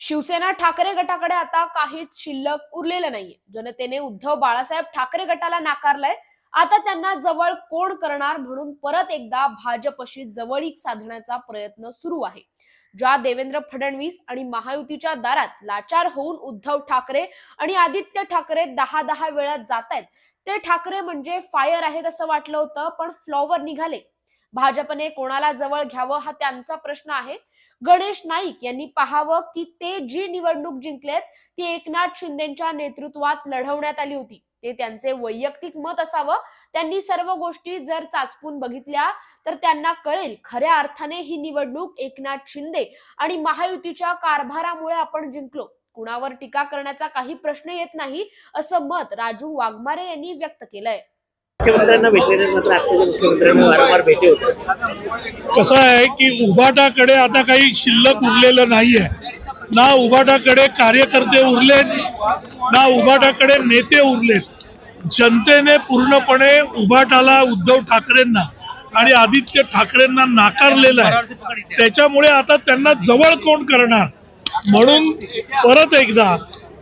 शिवसेना ठाकरे गटाकडे आता काहीच शिल्लक उरलेलं नाहीये. जनतेने उद्धव बाळासाहेब ठाकरे गटाला नाकारलंय. आता त्यांना जवळ कोण करणार म्हणून परत एकदा भाजपशी जवळीक साधण्याचा प्रयत्न सुरू आहे. ज्या देवेंद्र फडणवीस आणि महायुतीच्या दारात लाचार होऊन उद्धव ठाकरे आणि आदित्य ठाकरे दहा दहा वेळा जात आहेत ते ठाकरे म्हणजे फायर आहेत असं वाटलं होतं पण फ्लॉवर निघाले. भाजपने कोणाला जवळ घ्यावं हा त्यांचा प्रश्न आहे. गणेश नाईक यांनी पाहावं की ते जी निवडणूक जिंकलेत ती एकनाथ शिंदेच्या नेतृत्वात लढवण्यात आली होती. ते त्यांचे वैयक्तिक मत असावं. त्यांनी सर्व गोष्टी जर चाचपून बघितल्या तर त्यांना कळेल खऱ्या अर्थाने ही निवडणूक एकनाथ शिंदे आणि महायुतीच्या कारभारामुळे आपण जिंकलो. कुणावर टीका करण्याचा काही प्रश्न येत नाही असं मत राजू वाघमारे यांनी व्यक्त केलंय. मुख्यमंत्र्यांना भेटलेले मात्र आत्ताच्या मुख्यमंत्र्यांना वारंवार भेटे होतात कसं आहे की उभाटाकडे आता काही शिल्लक उरलेलं नाहीये. ना उभाटाकडे कार्यकर्ते उरलेत ना उभाटाकडे नेते उरलेत. जनतेने पूर्णपणे उभाटाला उद्धव ठाकरेंना आणि आदित्य ठाकरेंना नाकारलेलं आहे. त्याच्यामुळे आता त्यांना जवळ कोण करणार? म्हणून परत एकदा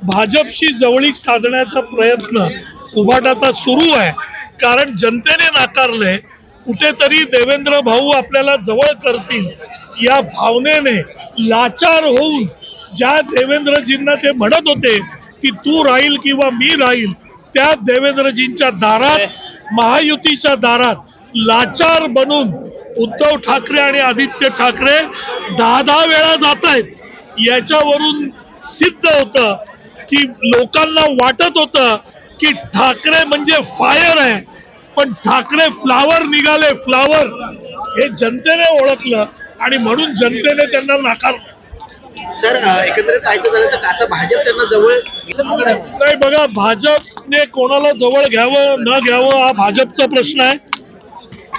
भाजपशी जवळीक साधण्याचा प्रयत्न उभाटाचा सुरू आहे. कारण जनतेने नाकारले कुठेतरी देवेंद्र भाऊ आपल्याला जवळ करतील. या भावनेने लाचार होऊन ज्या देवेंद्रजींना ते म्हणत होते की तू राहील किंवा मी राहील त्या देवेंद्रजींच्या दारात महायुतीच्या दारात लाचार बनून उद्धव ठाकरे आणि आदित्य ठाकरे दहा दहा वेळा जात आहेत याच्यावरून सिद्ध होतं की लोकांना वाटत होतं की ठाकरे म्हणजे फायर आहे. पण ठाकरे फ्लावर निघाले फ्लावर. हे जनतेने ओळखलं आणि म्हणून जनतेने त्यांना नाकारलं सर एकंदरीत पाहायचं झालं तर आता भाजप त्यांना जवळ नाही बघा भाजपने कोणाला जवळ घ्यावं न घ्यावं हा भाजपचा प्रश्न आहे.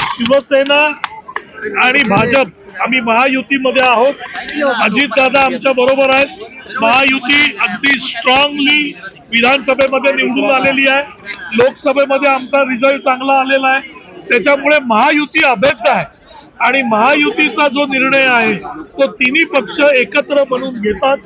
शिवसेना आणि भाजप. आम्ही महायुतीमध्ये आहोत. अजितदादा आमच्या बरोबर आहेत. महायुती अगदी स्ट्रॉंगली विधानसभेमध्ये निवडून आलेली आहे. लोकसभेमध्ये आमचा रिझल्ट चांगला आलेला आहे. त्याच्यामुळे महायुती अभेद्य आहे. आणि महायुतीचा जो निर्णय आहे तो तिन्ही पक्ष एकत्र म्हणून घेतात.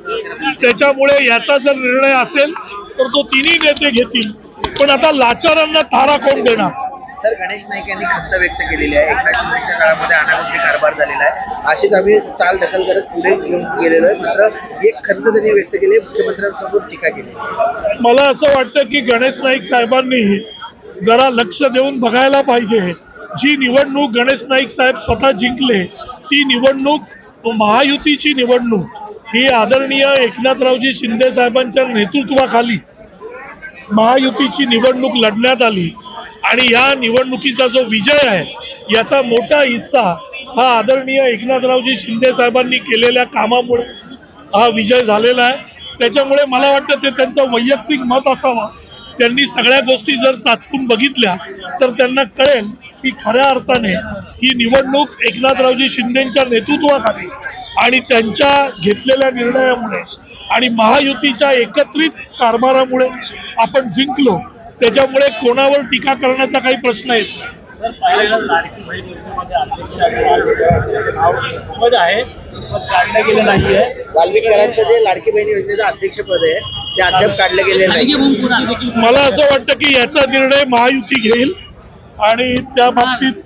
त्याच्यामुळे याचा जर निर्णय असेल तर तो तिन्ही नेते घेतील. पण आता लाचारांना थारा कोण देणार? सर गणेश नाईक यांनी खंत व्यक्त केलेली आहे. एकनाथ शिंदेच्या काळामध्ये अनागोंदी कारभार झालेला आहे. अशीच आम्ही चाल दखल करत पुढे घेऊन गेलेलो आहे. मात्र एक खंत त्यांनी व्यक्त केली मुख्यमंत्र्यांसमोर टीका केली मला असं वाटतं की गणेश नाईक साहेबांनी जरा लक्ष देऊन बघायला पाहिजे. जी निवडणूक गणेश नाईक साहेब स्वतः जिंकले ती निवडणूक महायुतीची निवडणूक ही आदरणीय एकनाथरावजी शिंदे साहेबांच्या नेतृत्वाखाली महायुतीची निवडणूक लढण्यात आली. आणि या निवडणुकीचा जो विजय आहे याचा मोठा हिस्सा हा आदरणीय एकनाथरावजी शिंदे साहेबांनी केलेल्या कामामुळे हा विजय झालेला आहे. त्याच्यामुळे मला वाटतं ते त्यांचं वैयक्तिक मत असावा. त्यांनी सगळ्या गोष्टी जर चाचपून बघितल्या तर त्यांना कळेल की खऱ्या अर्थाने ही निवडणूक एकनाथरावजी शिंदेच्या नेतृत्वाखाली आणि त्यांच्या घेतलेल्या निर्णयामुळे आणि महायुतीच्या एकत्रित कारभारामुळे आपण जिंकलो त्याच्यामुळे कोणावर टीका करण्याचा काही प्रश्न येत नाही. तर पहिल्यांदा लाडकी बहीण योजनेमध्ये अध्यक्ष आणि अध्यक्षाचं नाव पद आहे पण काढलं गेलं नाहीये. वाल्मिक कराडचं जे लाडकी बहीण योजनेचं अध्यक्षपद आहे ते अद्याप काढलं गेलेलं नाही. मला असं वाटतं की याचा निर्णय महायुती घेईल आणि त्या बाबतीत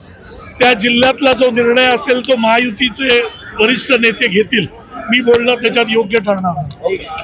त्या जिल्ह्यातला जो निर्णय असेल तो महायुतीचे वरिष्ठ नेते घेतील. मी बोलणं त्याच्यात योग्य ठरणार नाही.